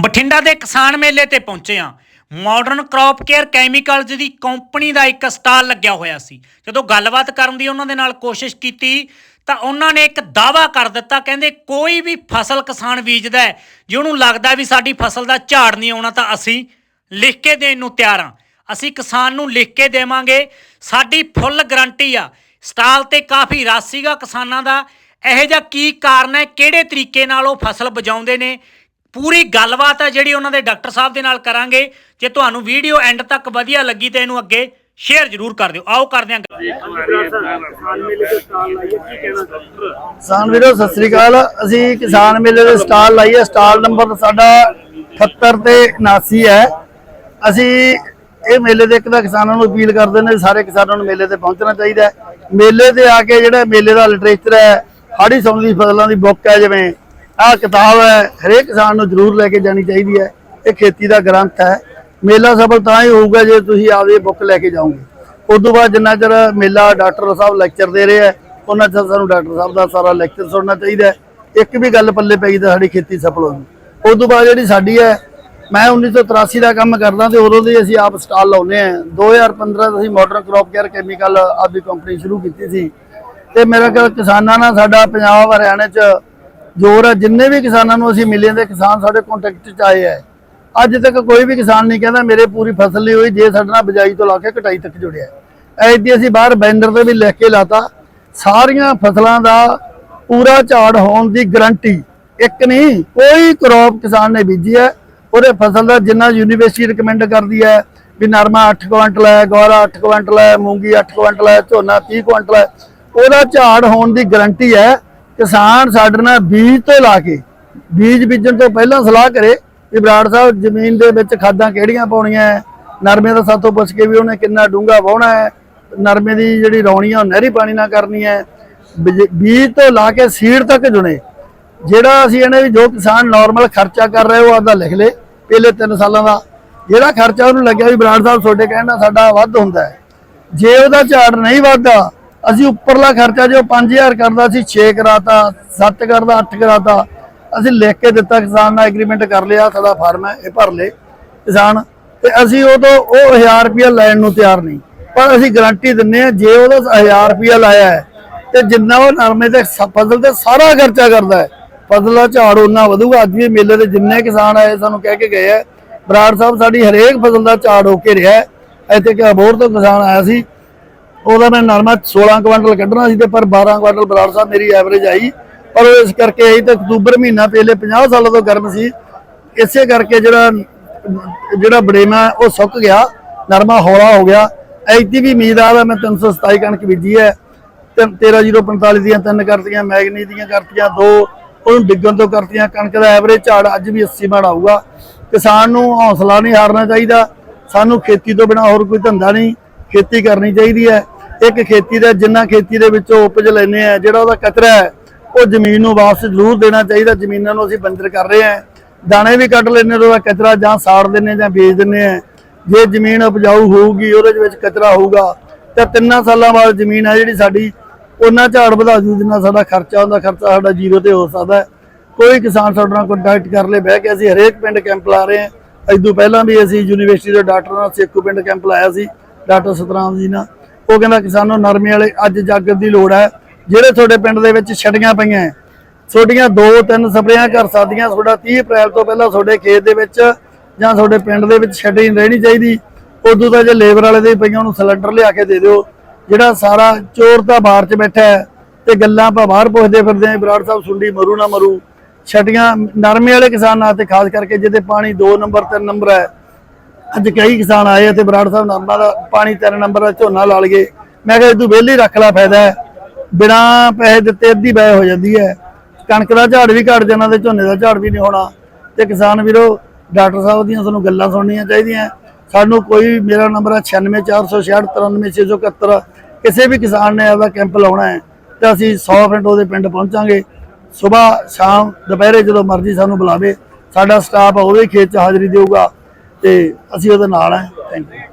ਬਠਿੰਡਾ ਦੇ ਕਿਸਾਨ ਮੇਲੇ ਤੇ ਪਹੁੰਚੇ ਆ ਮਾਡਰਨ ਕ੍ਰੌਪ ਕੇਅਰ ਕੈਮੀਕਲਜ਼ ਦੀ ਕੰਪਨੀ ਦਾ ਇੱਕ ਸਟਾਲ ਲੱਗਿਆ ਹੋਇਆ ਸੀ। ਜਦੋਂ ਗੱਲਬਾਤ ਕਰਨ ਦੀ ਉਹਨਾਂ ਦੇ ਨਾਲ ਕੋਸ਼ਿਸ਼ ਕੀਤੀ, ਤਾਂ ਉਹਨਾਂ ਨੇ ਇੱਕ ਦਾਵਾ ਕਰ ਦਿੱਤਾ, ਕਹਿੰਦੇ ਕੋਈ ਵੀ ਫਸਲ ਕਿਸਾਨ ਬੀਜਦਾ ਹੈ, ਜੇ ਉਹਨੂੰ ਲੱਗਦਾ ਵੀ ਸਾਡੀ ਫਸਲ ਦਾ ਝਾੜ ਨਹੀਂ ਆਉਣਾ, ਤਾਂ ਅਸੀਂ ਲਿਖ ਕੇ ਦੇਣ ਨੂੰ ਤਿਆਰ ਹਾਂ। ਅਸੀਂ ਕਿਸਾਨ ਨੂੰ ਲਿਖ ਕੇ ਦੇਵਾਂਗੇ। ਸਾਡੀ ਫੁੱਲ ਗਰੰਟੀ ਆ। ਸਟਾਲ ਤੇ ਕਾਫੀ ਰਸ ਸੀਗਾ ਕਿਸਾਨਾਂ ਦਾ। ਇਹੋ ਜਿਹਾ ਕੀ ਕਾਰਨ ਹੈ? ਕਿਹੜੇ ਤਰੀਕੇ ਨਾਲ ਉਹ ਫਸਲ ਬਜਾਉਂਦੇ ਨੇ? ਪੂਰੀ ਗੱਲਬਾਤ ਹੈ ਜਿਹੜੀ ਉਹਨਾਂ ਦੇ ਡਾਕਟਰ ਸਾਹਿਬ ਦੇ ਨਾਲ ਕਰਾਂਗੇ। ਜੇ ਤੁਹਾਨੂੰ ਵੀਡੀਓ ਐਂਡ ਤੱਕ ਵਧੀਆ ਲੱਗੀ ਤੇ ਇਹਨੂੰ ਅੱਗੇ ਸ਼ੇਅਰ ਜ਼ਰੂਰ ਕਰ ਦਿਓ। ਆਓ ਕਰਦੇ ਹਾਂ ਗੱਲ। ਕਿਸਾਨ ਵੀਰੋ ਸਤਿ ਸ੍ਰੀ ਅਕਾਲ। ਅਸੀਂ ਕਿਸਾਨ ਮੇਲੇ ਦੇ ਸਟਾਲ ਲਾਈਏ। ਸਟਾਲ ਨੰਬਰ ਸਾਡਾ 78 ਤੇ 79 ਹੈ। ਅਸੀਂ ਇਹ ਮੇਲੇ ਦੇ ਇੱਕ ਤਾਂ ਕਿਸਾਨਾਂ ਨੂੰ ਅਪੀਲ ਕਰਦੇ ਨੇ ਸਾਰੇ ਕਿਸਾਨਾਂ ਨੂੰ ਮੇਲੇ ਤੇ ਪਹੁੰਚਣਾ ਚਾਹੀਦਾ ਹੈ। ਮੇਲੇ ਤੇ ਆ ਕੇ ਜਿਹੜਾ ਮੇਲੇ ਦਾ ਲਿਟਰੇਚਰ ਹੈ ਹਾੜੀ ਸੌਣ ਦੀ ਫਸਲਾਂ ਦੀ ਬੁੱਕ ਹੈ ਜਿਵੇਂ ਆਹ ਕਿਤਾਬ ਹੈ, ਹਰੇਕ ਕਿਸਾਨ ਨੂੰ ਜ਼ਰੂਰ ਲੈ ਕੇ ਜਾਣੀ ਚਾਹੀਦੀ ਹੈ। ਇਹ ਖੇਤੀ ਦਾ ਗ੍ਰੰਥ ਹੈ। ਮੇਲਾ ਸਫਲ ਤਾਂ ਹੀ ਹੋਊਗਾ ਜੇ ਤੁਸੀਂ ਆਪਦੀ ਬੁੱਕ ਲੈ ਕੇ ਜਾਓਗੇ। ਉਸ ਤੋਂ ਬਾਅਦ ਜਿੰਨਾ ਚਿਰ ਮੇਲਾ ਡਾਕਟਰ ਸਾਹਿਬ ਲੈਕਚਰ ਦੇ ਰਹੇ ਆ ਉਹਨਾਂ ਚਿਰ ਸਾਨੂੰ ਡਾਕਟਰ ਸਾਹਿਬ ਦਾ ਸਾਰਾ ਲੈਕਚਰ ਸੁਣਨਾ ਚਾਹੀਦਾ ਇੱਕ ਵੀ ਗੱਲ ਪੱਲੇ ਪਈ ਤਾਂ ਸਾਡੀ ਖੇਤੀ ਸਫਲ ਹੋਊਗੀ ਉਸ ਤੋਂ ਬਾਅਦ ਜਿਹੜੀ ਸਾਡੀ ਹੈ, ਮੈਂ 1983 ਦਾ ਕੰਮ ਕਰਦਾ ਤੇ ਉਦੋਂ ਦੀ ਅਸੀਂ ਆਪ ਸਟਾਲ ਲਾਉਨੇ ਆ 2015 ਤੋਂ ਅਸੀਂ ਮਾਡਰਨ ਕ੍ਰੌਪ ਕੇਅਰ ਕੈਮੀਕਲ ਆਪਦੀ ਕੰਪਨੀ ਸ਼ੁਰੂ ਕੀਤੀ ਸੀ। ਤੇ ਮੇਰਾ ਖਿਆਲ ਕਿਸਾਨਾਂ ਨਾਲ ਸਾਡਾ ਪੰਜਾਬ, ਹਰਿਆਣਾ ਚ ਜੋਰ ਹੈ, ਜਿੰਨੇ ਵੀ ਕਿਸਾਨਾਂ ਨੂੰ ਅਸੀਂ ਮਿਲੇ ਦੇ, ਕਿਸਾਨ ਸਾਡੇ ਕੰਟੈਕਟ ਚ ਆਏ ਆ। ਅੱਜ ਤੱਕ ਕੋਈ ਵੀ ਕਿਸਾਨ ਨਹੀਂ ਕਹਿੰਦਾ ਮੇਰੇ ਪੂਰੀ ਫਸਲ ਨਹੀਂ ਹੋਈ, ਜੇ ਸਾਡੇ ਨਾਲ ਬਿਜਾਈ ਤੋਂ ਲਾ ਕੇ ਕਟਾਈ ਤੱਕ ਜੁੜਿਆ। ਐਦੀ ਅਸੀਂ ਬਾਹਰ ਬੈਨਰ ਤੇ ਵੀ ਲਿਖ ਕੇ ਲਾਤਾ। ਸਾਰੀਆਂ ਫਸਲਾਂ ਦਾ ਪੂਰਾ ਝਾੜ ਹੋਣ ਦੀ ਗਰੰਟੀ ਇੱਕ ਨਹੀਂ, ਕੋਈ ਕਰੋਪ ਕਿਸਾਨ ਨੇ ਬੀਜੀ ਹੈ। ਉਹਦੇ ਫਸਲ ਦਾ ਜਿੰਨਾ ਯੂਨੀਵਰਸਿਟੀ ਰეკਮੈਂਡ ਕਰਦੀ ਹੈ, ਵੀ ਨਰਮਾ 8 ਕੁਇੰਟਲ ਹੈ ਗੋਰਾ 8 ਕੁਇੰਟਲ ਹੈ, ਮੂੰਗੀ 8 ਕੁਇੰਟਲ ਹੈ, ਝੋਨਾ 30 ਕੁਇੰਟਲ ਹੈ, ਉਹਦਾ ਝਾੜ ਹੋਣ ਦੀ ਗਰੰਟੀ ਹੈ। ਕਿਸਾਨ ਸਾਡੇ ਨਾਲ ਬੀਜ ਤੋਂ ਲਾ ਕੇ, ਬੀਜ ਬੀਜਣ ਤੋਂ ਪਹਿਲਾਂ ਸਲਾਹ ਕਰੇ ਵੀ ਬਰਾੜ ਸਾਹਿਬ ਜ਼ਮੀਨ ਦੇ ਵਿੱਚ ਖਾਦਾਂ ਕਿਹੜੀਆਂ ਪਾਉਣੀਆਂ ਹੈ? ਨਰਮੇ ਦਾ ਸਾਥੋਂ ਪੁੱਛ ਕੇ ਵੀ ਉਹਨੇ ਕਿੰਨਾ ਡੂੰਘਾ ਵਾਹੁਣਾ ਹੈ? ਨਰਮੇ ਦੀ ਜਿਹੜੀ ਰੌਣੀ ਆ, ਉਹ ਨਹਿਰੀ ਪਾਣੀ ਨਾਲ ਕਰਨੀ ਹੈ। ਬੀਜ- ਬੀਜ ਤੋਂ ਲਾ ਕੇ ਸੀਡ ਤੱਕ ਜੁਣੇ ਜਿਹੜਾ ਅਸੀਂ ਇਹਨੇ ਵੀ ਜੋ ਕਿਸਾਨ ਨਾਰਮਲ ਖਰਚਾ ਕਰ ਰਿਹਾ, ਉਹ ਆਦਾ ਲਿਖ ਲੇ, ਪਹਿਲੇ 3 ਸਾਲਾਂ ਦਾ। ਜਿਹੜਾ ਖਰਚਾ ਉਹਨੂੰ ਲੱਗਿਆ ਵੀ ਬਰਾੜ ਸਾਹਿਬ ਤੁਹਾਡੇ ਕਹਿਣ ਨਾਲ ਸਾਡਾ ਵੱਧ ਹੁੰਦਾ ਹੈ। ਜੇ ਉਹਦਾ ਝਾੜ ਨਹੀਂ ਵੱਧਦਾ ਅਸੀਂ ਉੱਪਰਲਾ ਖਰਚਾ ਜੋ 5000 ਕਰਦਾ ਸੀ 6 ਕਰਾਤਾ 7 ਕਰਦਾ 8 ਕਰਾਤਾ, ਅਸੀਂ ਲਿਖ ਕੇ ਦਿੱਤਾ, ਕਿਸਾਨ ਨਾਲ ਐਗਰੀਮੈਂਟ ਕਰ ਲਿਆ, ਸਾਡਾ ਫਾਰਮ ਹੈ, ਇਹ ਭਰ ਲੇ ਕਿਸਾਨ। ਤੇ ਅਸੀਂ ਉਹ ਤੋਂ ਉਹ 1000 ਰੁਪਇਆ ਲੈਣ ਨੂੰ ਤਿਆਰ ਨਹੀਂ, ਪਰ ਅਸੀਂ ਗਾਰੰਟੀ ਦਿੰਨੇ ਆ ਜੇ ਉਹਦਾ 1000 ਰੁਪਇਆ ਲਾਇਆ ਹੈ, ਤੇ ਜਿੰਨਾ ਉਹ ਨਰਮੇ ਤੇ ਸ- ਫਸਲ ਤੇ ਸਾਰਾ ਖਰਚਾ ਕਰਦਾ ਹੈ, ਫਸਲ ਦਾ ਝਾੜ ਉਹਨਾਂ ਵਧੂਗਾ, ਅੱਜ ਵੀ ਮੇਲੇ ਤੇ ਜਿੰਨੇ ਕਿਸਾਨ ਆਏ, ਸਾਨੂੰ ਕਹਿ ਕੇ ਗਏ ਆ ਬਰਾੜ ਸਾਹਿਬ ਸਾਡੀ ਹਰੇਕ ਫਸਲ ਦਾ ਝਾੜ ਹੋ ਕੇ ਰਿਹਾ ਇੱਥੇ ਕਿ ਅਬੋਰ ਤੋਂ ਕਿਸਾਨ ਆਇਆ ਸੀ ਉਹਦਾ ਮੈਂ ਨਰਮਾ 16 ਕੁਇੰਟਲ ਕੱਢਣਾ ਸੀ ਤੇ ਪਰ 12 ਕੁਇੰਟਲ ਬਰਾੜ ਸਾਹਿਬ ਮੇਰੀ ਐਵਰੇਜ ਆਈ। ਪਰ ਉਹ ਇਸ ਕਰਕੇ ਆਈ ਤੇ ਅਕਤੂਬਰ ਮਹੀਨਾ ਪਹਿਲੇ 50 ਸਾਲਾਂ ਤੋਂ ਗਰਮ ਸੀ। ਇਸੇ ਕਰਕੇ ਜਿਹੜਾ ਜਿਹੜਾ ਬੜੇਮਾ ਉਹ ਸੁੱਕ ਗਿਆ। ਨਰਮਾ ਹੌਲਾ ਹੋ ਗਿਆ। ਐਤੀ ਵੀ ਉਮੀਦ ਆ ਵਾ ਮੈਂ 327 ਕਣਕ ਬੀਜੀ ਹੈ। ਤੇ 13045 ਦੀਆਂ ਤਿੰਨ ਕਰਤੀਆਂ, ਮੈਗਨੀ ਦੀਆਂ ਕਰਤੀਆਂ, ਦੋ ਉਹਨੂੰ ਡਿੱਗਣ ਤੋਂ ਕਰਤੀਆਂ। ਕਣਕ ਦਾ ਐਵਰੇਜ ਝਾੜ ਅੱਜ ਵੀ 80 ਮਣ ਆਊਗਾ ਕਿਸਾਨ ਨੂੰ ਹੌਸਲਾ ਨਹੀਂ ਹਾਰਨਾ ਚਾਹੀਦਾ। ਸਾਨੂੰ ਖੇਤੀ ਤੋਂ ਬਿਨਾ ਹੋਰ ਕੋਈ ਧੰਦਾ ਨਹੀਂ। ਖੇਤੀ ਕਰਨੀ ਚਾਹੀਦੀ ਹੈ। ਇੱਕ ਖੇਤੀ ਦਾ, ਜਿੰਨਾ ਖੇਤੀ ਦੇ ਵਿੱਚੋਂ ਉਪਜ ਲੈਨੇ ਆ, ਜਿਹੜਾ ਉਹਦਾ ਕਚਰਾ ਹੈ, ਉਹ ਜ਼ਮੀਨ ਨੂੰ ਵਾਪਸ ਜ਼ਰੂਰ ਦੇਣਾ ਚਾਹੀਦਾ, ਜ਼ਮੀਨਾਂ ਨੂੰ ਅਸੀਂ ਬੰਜਰ ਕਰ ਰਹੇ ਹਾਂ। ਦਾਣੇ ਵੀ ਕੱਢ ਲੈਨੇ ਉਹਦਾ ਕਚਰਾ ਜਾਂ ਸਾੜ ਦਿੰਨੇ ਜਾਂ ਵੇਚ ਦਿੰਨੇ ਆ ਜੇ ਜ਼ਮੀਨ ਉਪਜਾਊ ਹੋਊਗੀ, ਉਹਦੇ ਵਿੱਚ ਕਚਰਾ ਹੋਊਗਾ, ਤਾਂ ਤਿੰਨਾਂ ਸਾਲਾਂ ਬਾਅਦ ਜ਼ਮੀਨ ਆ ਜਿਹੜੀ ਸਾਡੀ, ਉਹਨਾਂ ਝਾੜ ਵਧਾ ਜੂ ਜਿੰਨਾ ਸਾਡਾ ਖਰਚਾ ਹੁੰਦਾ, ਖਰਚਾ ਸਾਡਾ ਜ਼ੀਰੋ ਤੇ ਹੋ ਸਕਦਾ ਕੋਈ ਕਿਸਾਨ ਸਾਡੇ ਨਾਲ ਕੰਟੈਕਟ ਕਰ ਲੇ, ਬਹਿ ਕੇ ਅਸੀਂ ਹਰੇਕ ਪਿੰਡ ਕੈਂਪ ਲਾ ਰਹੇ ਹਾਂ। ਅੱਜ ਤੋਂ ਪਹਿਲਾਂ ਵੀ ਅਸੀਂ ਯੂਨੀਵਰਸਿਟੀ ਦੇ ਡਾਕਟਰ ਨਾਲ ਸੇਕੂ ਪਿੰਡ ਕੈਂਪ ਲਾਇਆ ਸੀ, ਡਾਕਟਰ ਸਤਰਾਮ ਜੀ ਨਾਲ। ਉਹ ਕਹਿੰਦਾ ਕਿਸਾਨੋ ਨਰਮੇ ਵਾਲੇ ਅੱਜ ਜਾਗਰ ਦੀ ਲੋੜ ਹੈ ਜਿਹੜੇ ਤੁਹਾਡੇ ਪਿੰਡ ਦੇ ਵਿੱਚ ਛੜੀਆਂ ਪਈਆਂ ਹੈ, ਤੁਹਾਡੀਆਂ ਦੋ ਤਿੰਨ ਸਪਰੇਆਂ ਕਰ ਸਕਦੀਆਂ ਤੁਹਾਡਾ 30 ਅਪ੍ਰੈਲ ਤੋਂ ਪਹਿਲਾਂ ਤੁਹਾਡੇ ਖੇਤ ਦੇ ਵਿੱਚ ਜਾਂ ਤੁਹਾਡੇ ਪਿੰਡ ਦੇ ਵਿੱਚ ਛੱਡੀ ਰਹਿਣੀ ਚਾਹੀਦੀ। ਉਦੋਂ ਤਾਂ ਜੇ ਲੇਬਰ ਵਾਲੇ ਦੇ ਪਈਆਂ ਉਹਨੂੰ ਸਿਲੰਡਰ ਲਿਆ ਕੇ ਦੇ ਦਿਓ। ਜਿਹੜਾ ਸਾਰਾ ਚੋਰ ਤਾਂ ਬਾਹਰ 'ਚ ਬੈਠਾ ਹੈ ਤੇ ਗੱਲਾਂ ਆਪਾਂ ਬਾਹਰ ਪੁੱਛਦੇ ਫਿਰਦੇ ਆਂ ਬਰਾੜ ਸਾਹਿਬ ਸੁੰਡੀ ਮਰੂ ਨਾ ਮਰੂ। ਛਟੀਆਂ ਨਰਮੇ ਵਾਲੇ ਕਿਸਾਨਾਂ ਤੇ ਖਾਸ ਕਰਕੇ ਜਿਹਦੇ ਪਾਣੀ 2 ਨੰਬਰ 3 ਨੰਬਰ ਹੈ ਅੱਜ ਕਈ ਕਿਸਾਨ ਆਏ ਆ ਬਰਾੜ ਸਾਹਿਬ ਨਰਮਾ ਦਾ ਪਾਣੀ ਤੇਰੇ ਨੰਬਰ ਦਾ ਝੋਨਾ ਲਾ ਲਗੇ ਮੈਂ ਕਿਹਾ ਤੂੰ ਵਿਹਲੀ ਰੱਖ ਲੈ ਫਾਇਦਾ ਹੈ। ਬਿਨਾ ਪੈਸੇ ਦਿੱਤੇ ਅੱਧੀ ਬੈ ਹੋ ਜਾਂਦੀ ਹੈ। ਕਣਕ ਦਾ ਝਾੜ ਵੀ ਘਟ ਜਾਣਾ ਤੇ ਝੋਨੇ ਦਾ ਝਾੜ ਵੀ ਨਹੀਂ ਹੋਣਾ। ਤੇ ਕਿਸਾਨ ਵੀਰੋ, ਡਾਕਟਰ ਸਾਹਿਬ ਦੀਆਂ ਤੁਹਾਨੂੰ ਗੱਲਾਂ ਸੁਣਨੀਆਂ ਚਾਹੀਦੀਆਂ। ਸਾਨੂੰ ਕੋਈ, ਮੇਰਾ ਨੰਬਰ ਹੈ 9646693671 ਕਿਸੇ ਵੀ ਕਿਸਾਨ ਨੇ ਆਪਦਾ ਕੈਂਪ ਲਾਉਣਾ ਹੈ, ਤਾਂ ਅਸੀਂ 100% ਉਹਦੇ ਪਿੰਡ ਪਹੁੰਚਾਂਗੇ। ਸਵੇਰ, ਸ਼ਾਮ, ਦੁਪਹਿਰੇ ਜਦੋਂ ਮਰਜ਼ੀ ਸਾਨੂੰ ਬੁਲਾਵੇ। ਸਾਡਾ ਸਟਾਫ ਉਹਦੇ ਖੇਤ 'ਚ ਹਾਜ਼ਰੀ ਦੇਊਗਾ। ਤੇ ਅਸੀਂ ਉਹਦੇ ਨਾਲ ਹੈ ਥੈਂਕ ਯੂ